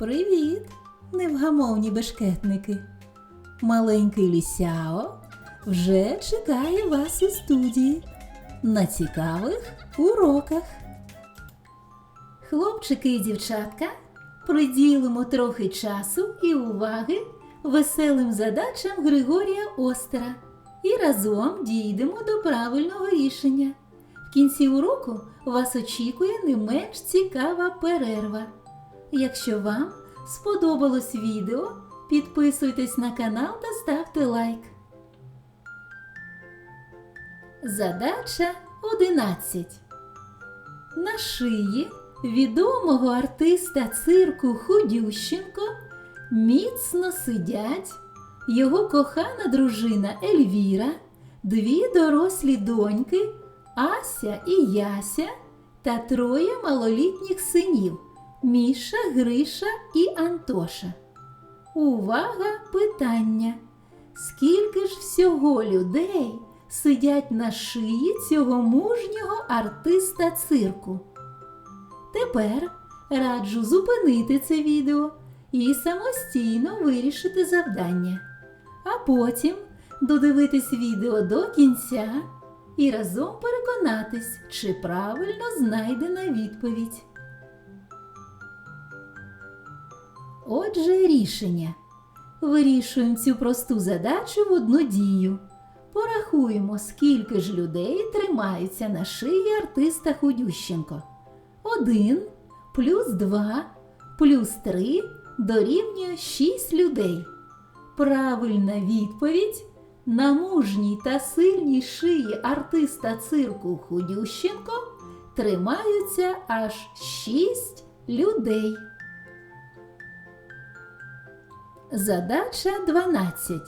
Привіт, невгамовні бешкетники! Маленький лісяо вже чекає вас у студії на цікавих уроках. Хлопчики і дівчатка, приділимо трохи часу і уваги веселим задачам Григорія Остера і разом дійдемо до правильного рішення. В кінці уроку вас очікує не менш цікава перерва. Якщо вам сподобалось відео, підписуйтесь на канал та ставте лайк. Задача 11. На шиї відомого артиста цирку Худющенко міцно сидять його кохана дружина Ельвіра, дві дорослі доньки Ася і Яся та троє малолітніх синів Міша, Гриша і Антоша. Увага, питання! Скільки ж всього людей сидять на шиї цього мужнього артиста цирку? Тепер раджу зупинити це відео і самостійно вирішити завдання, а потім додивитись відео до кінця і разом переконатись, чи правильно знайдена відповідь. Отже, рішення. Вирішуємо цю просту задачу в одну дію. Порахуємо, скільки ж людей тримаються на шиї артиста Худющенко. Один плюс два плюс три дорівнює шість людей. Правильна відповідь на мужній та сильній шиї артиста цирку Худющенко тримаються аж шість людей. Задача 12.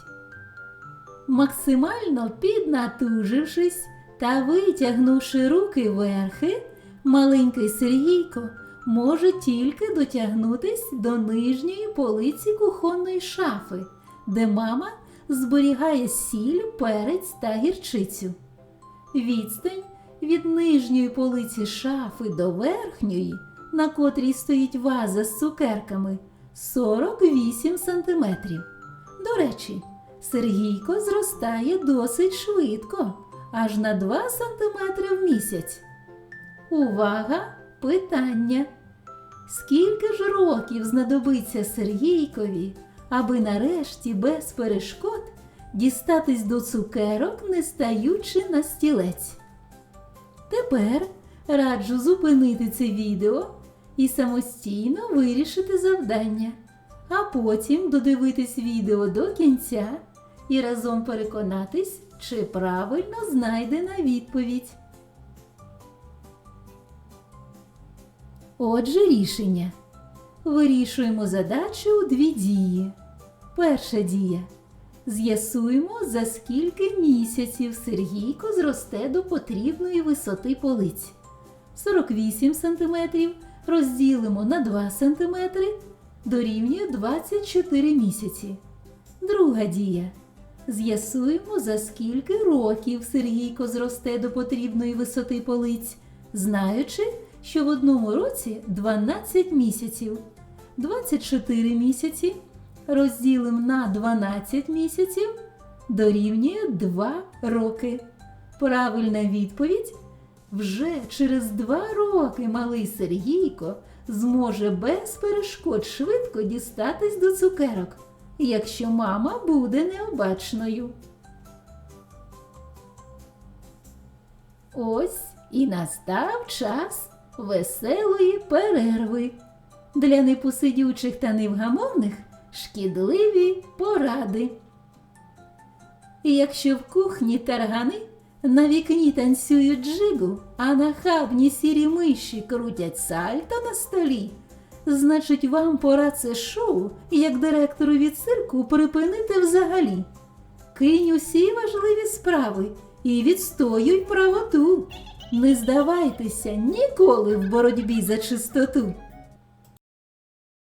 Максимально піднатужившись та витягнувши руки верхи, маленький Сергійко може тільки дотягнутись до нижньої полиці кухонної шафи, де мама зберігає сіль, перець та гірчицю. Відстань від нижньої полиці шафи до верхньої, на котрій стоїть ваза з цукерками, 48 сантиметрів. До речі, Сергійко зростає досить швидко, аж на 2 сантиметри в місяць. Увага! Питання. Скільки ж років знадобиться Сергійкові, аби нарешті без перешкод дістатись до цукерок, не стаючи на стілець? Тепер раджу зупинити це відео і самостійно вирішити завдання, а потім додивитись відео до кінця і разом переконатись, чи правильно знайдена відповідь. Отже, рішення. Вирішуємо задачу у дві дії. Перша дія. З'ясуємо, за скільки місяців Сергійко зросте до потрібної висоти полиць. 48 см розділимо на 2 см дорівнює 24 місяці. Друга дія. З'ясуємо, за скільки років Сергійко зросте до потрібної висоти полиць, знаючи, що в одному році 12 місяців. 24 місяці розділимо на 12 місяців дорівнює 2 роки. Правильна відповідь вже через 2 роки малий Сергійко зможе без перешкод швидко дістатись до цукерок, якщо мама буде необачною. Ось і настав час веселої перерви. Для непосидючих та невгамовних шкідливі поради. І якщо в кухні таргани на вікні танцюють джигу, а нахабні сірі миші крутять сальто на столі, значить вам пора це шоу, як директорові цирку, припинити взагалі. Кинь усі важливі справи і відстоюй правоту. Не здавайтеся ніколи в боротьбі за чистоту.